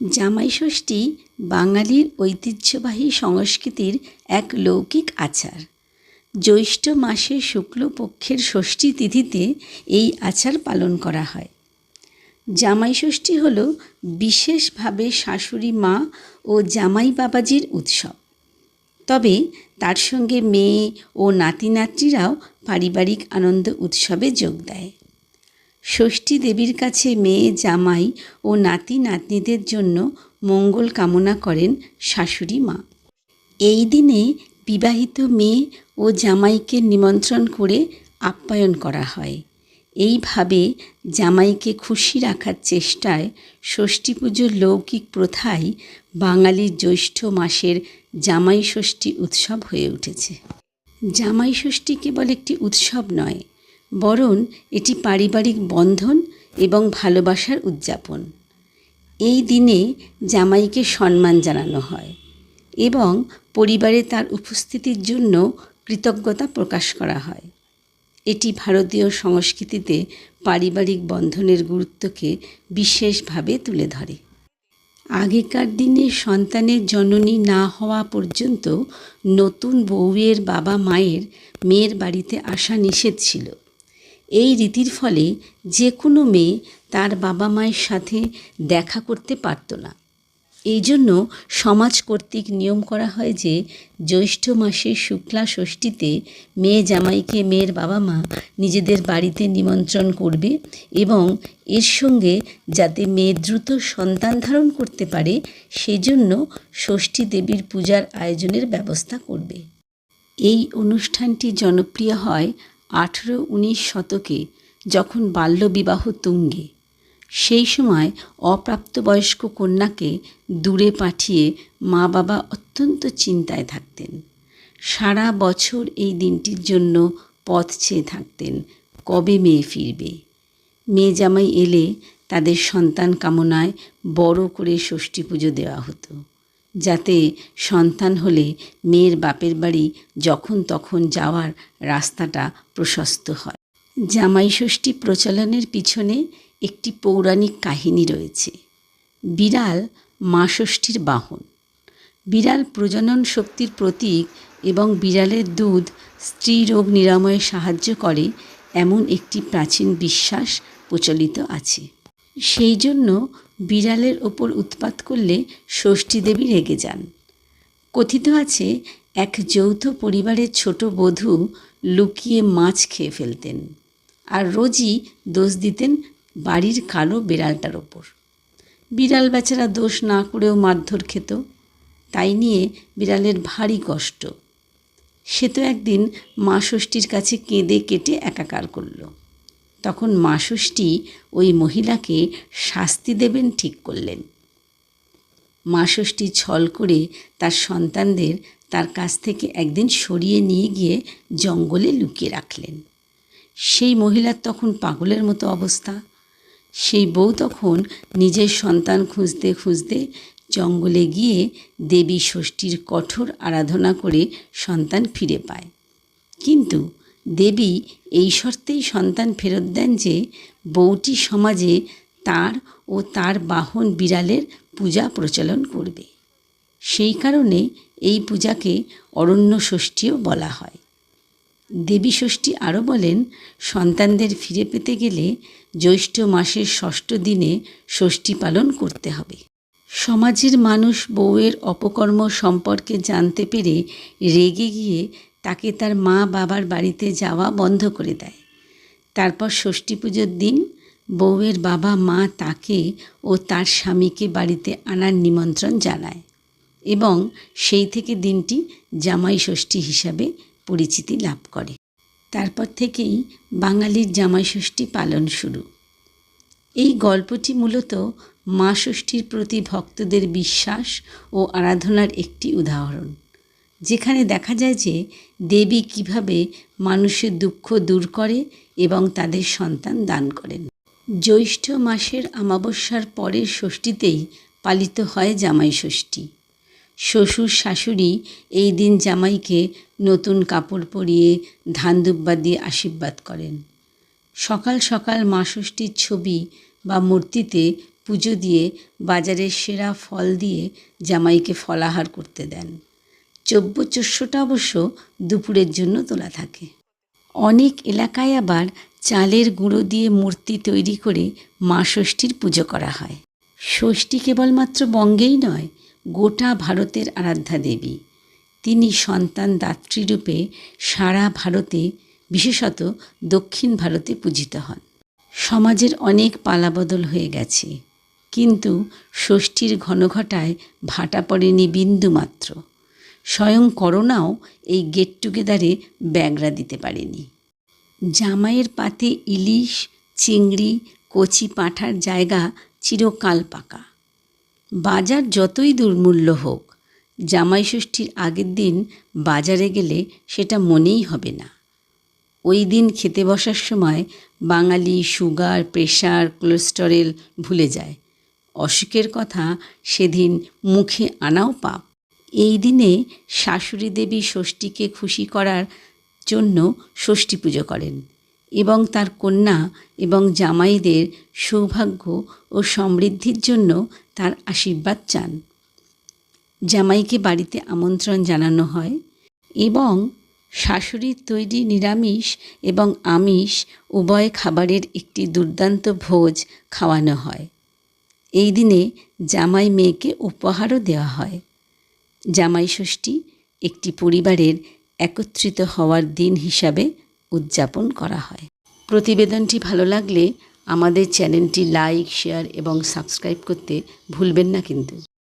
জামাই ষষ্ঠী বাঙালির ঐতিহ্যবাহী সংস্কৃতির এক লৌকিক আচার। জ্যৈষ্ঠ মাসে শুক্লপক্ষের ষষ্ঠী তিথিতে এই আচার পালন করা হয়। জামাই ষষ্ঠী হল বিশেষভাবে শাশুড়ি মা ও জামাই বাবাজির উৎসব। তবে তার সঙ্গে মেয়ে ও নাতি নাতনিরাও পারিবারিক আনন্দ উৎসবে যোগ দেয়। ষষ্ঠী দেবীর কাছে মেয়ে, জামাই ও নাতি, নাতনিদের জন্য মঙ্গল কামনা করেন শাশুড়ি মা। এই দিনে বিবাহিত মেয়ে ও জামাইকে নিমন্ত্রণ করে আপ্যায়ন করা হয়। এইভাবে জামাইকে খুশি রাখার চেষ্টায় ষষ্ঠী পুজোর লৌকিক প্রথাই বাঙালির জ্যৈষ্ঠ মাসের জামাই ষষ্ঠী উৎসব হয়ে উঠেছে। জামাই ষষ্ঠী কেবল একটি উৎসব নয় বরং এটি পারিবারিক বন্ধন এবং ভালোবাসার উদযাপন। এই দিনে জামাইকে সম্মান জানানো হয় এবং পরিবারে তার উপস্থিতির জন্য কৃতজ্ঞতা প্রকাশ করা হয়। এটি ভারতীয় সংস্কৃতিতে পারিবারিক বন্ধনের গুরুত্বকে বিশেষভাবে তুলে ধরে। আগেকার দিনে সন্তানের জননী না হওয়া পর্যন্ত নতুন বউয়ের বাবা মায়ের মেয়ের বাড়িতে আসা নিষেধ ছিল। এই রীতির ফলে যে কোনো মেয়ে তার বাবা মায়ের সাথে দেখা করতে পারত না। এই জন্য সমাজ কর্তৃক নিয়ম করা হয় যে, জ্যৈষ্ঠ মাসের শুক্লা ষষ্ঠীতে মেয়ে জামাইকে মেয়ের বাবা মা নিজেদের বাড়িতে নিমন্ত্রণ করবে এবং এর সঙ্গে যাতে মেয়ে দ্রুত সন্তান ধারণ করতে পারে, সেজন্য ষষ্ঠী দেবীর পূজার আয়োজনের ব্যবস্থা করবে। এই অনুষ্ঠানটি জনপ্রিয় হয় আঠেরো উনিশ শতকে যখন বাল্যবিবাহ তুঙ্গে, সেই সময় অপ্রাপ্তবয়স্ক কন্যাকে দূরে পাঠিয়ে মা বাবা অত্যন্ত চিন্তায় থাকতেন। সারা বছর এই দিনটির জন্য পথ চেয়ে থাকতেন, কবে মেয়ে ফিরবে? মেয়ে জামাই এলে তাদের সন্তান কামনায় বড় করে ষষ্ঠী পুজো দেওয়া হতো। যাতে সন্তান হলে মেয়ের বাপের বাড়ি যখন তখন যাওয়ার রাস্তাটা প্রশস্ত হয়। জামাই ষষ্ঠী প্রচলনের পিছনে একটি পৌরাণিক কাহিনী রয়েছে। বিড়াল মা ষষ্ঠীর বাহন। বিড়াল প্রজনন শক্তির প্রতীক এবং বিড়ালের দুধ স্ত্রী রোগ নিরাময়ে সাহায্য করে এমন একটি প্রাচীন বিশ্বাস প্রচলিত আছে। সেই জন্য বিড়ালের ওপর উৎপাত করলে ষষ্ঠী দেবী রেগে যান। কথিত আছে, এক যৌথ পরিবারের ছোট বধূ লুকিয়ে মাছ খেয়ে ফেলতেন আর রোজই দোষ দিতেন বাড়ির কালো বিড়ালটার ওপর। বিড়াল বেচারা দোষ না করেও মারধর খেত, তাই নিয়ে বিড়ালের ভারী কষ্ট। সে তো একদিন মা ষষ্ঠীর কাছে কেঁদে কেটে একাকার করল। তখন মা ষষ্ঠী ওই মহিলাকে শাস্তি দেবেন ঠিক করলেন। মা ষষ্ঠী ছল করে তার সন্তানদের তার কাছ থেকে একদিন সরিয়ে নিয়ে গিয়ে জঙ্গলে লুকিয়ে রাখলেন। সেই মহিলার তখন পাগলের মতো অবস্থা। সেই বউ তখন নিজের সন্তান খুঁজতে খুঁজতে জঙ্গলে গিয়ে দেবী ষষ্ঠীর কঠোর আরাধনা করে সন্তান ফিরে পায়। কিন্তু দেবী এই শর্তেই সন্তান ফেরত দেন যে বউটি সমাজে তার ও তার বাহন বিড়ালের পূজা প্রচলন করবে। সেই কারণে এই পূজাকে অরণ্য ষষ্ঠীও বলা হয়। দেবী ষষ্ঠী আরও বলেন, সন্তানদের ফিরে পেতে গেলে জ্যৈষ্ঠ মাসের ষষ্ঠ দিনে ষষ্ঠী পালন করতে হবে। সমাজের মানুষ বউয়ের অপকর্ম সম্পর্কে জানতে পেরে রেগে গিয়ে তাকে তার মা বাবার বাড়িতে যাওয়া বন্ধ করে দেয়। তারপর ষষ্ঠী পুজোর দিন বউয়ের বাবা মা তাকে ও তার স্বামীকে বাড়িতে আনার নিমন্ত্রণ জানায় এবং সেই থেকে দিনটি জামাই ষষ্ঠী হিসাবে পরিচিতি লাভ করে। তারপর থেকেই বাঙালির জামাই ষষ্ঠী পালন শুরু। এই গল্পটি মূলত মা ষষ্ঠীর প্রতি ভক্তদের বিশ্বাস ও আরাধনার একটি উদাহরণ। যেখানে দেখা যায় যে দেবী কীভাবে মানুষের দুঃখ দূর করে এবং তাদের সন্তান দান করেন। জ্যৈষ্ঠ মাসের অমাবস্যার পরের ষষ্ঠীতেই পালিত হয় জামাই ষষ্ঠী। শ্বশুর শাশুড়ি এই দিন জামাইকে নতুন কাপড় পরিয়ে ধান দুব্বা দিয়ে আশীর্বাদ করেন। সকাল সকাল মা ষষ্ঠীর ছবি বা মূর্তিতে পুজো দিয়ে বাজারের সেরা ফল দিয়ে জামাইকে ফলাহার করতে দেন। চব্যচস্যটা অবশ্য দুপুরের জন্য তোলা থাকে। অনেক এলাকায় আবার চালের গুঁড়ো দিয়ে মূর্তি তৈরি করে মা ষষ্ঠীর পুজো করা হয়। ষষ্ঠী কেবলমাত্র বঙ্গেই নয়, গোটা ভারতের আরাধ্যা দেবী। তিনি সন্তান দাত্রীরূপে সারা ভারতে, বিশেষত দক্ষিণ ভারতে পূজিত হন। সমাজের অনেক পালাবদল হয়ে গেছে, কিন্তু ষষ্ঠীর ঘনঘটায় ভাটা পড়েনি বিন্দুমাত্র। স্বয়ং করোনাও এই গেট টুগেদারে ব্যাগরা দিতে পারেনি। জামাইয়ের পাতে ইলিশ, চিংড়ি, কচি পাঁঠার জায়গা চিরকাল পাকা। বাজার যতই দুর্মূল্য হোক, জামাই ষষ্ঠীর আগের দিন বাজারে গেলে সেটা মনেই হবে না। ওই দিন খেতে বসার সময় বাঙালি সুগার, প্রেশার কোলেস্টেরল ভুলে যায়। অসুখের কথা সেদিন মুখে আনাও পাপ। এই দিনে শাশুড়ি দেবী ষষ্ঠীকে খুশি করার জন্য ষষ্ঠী পুজো করেন এবং তার কন্যা এবং জামাইদের সৌভাগ্য ও সমৃদ্ধির জন্য তার আশীর্বাদ চান। জামাইকে বাড়িতে আমন্ত্রণ জানানো হয় এবং শাশুড়ির তৈরি নিরামিষ এবং আমিষ উভয় খাবারের একটি দুর্দান্ত ভোজ খাওয়ানো হয়। এই দিনে জামাই মেয়েকে উপহারও দেওয়া হয়। জামাই ষষ্ঠী একটি পরিবারের একত্রিত হওয়ার দিন হিসাবে উদযাপন করা হয়। প্রতিবেদনটি ভালো লাগলে আমাদের চ্যানেলটি লাইক, শেয়ার এবং সাবস্ক্রাইব করতে ভুলবেন না কিন্তু।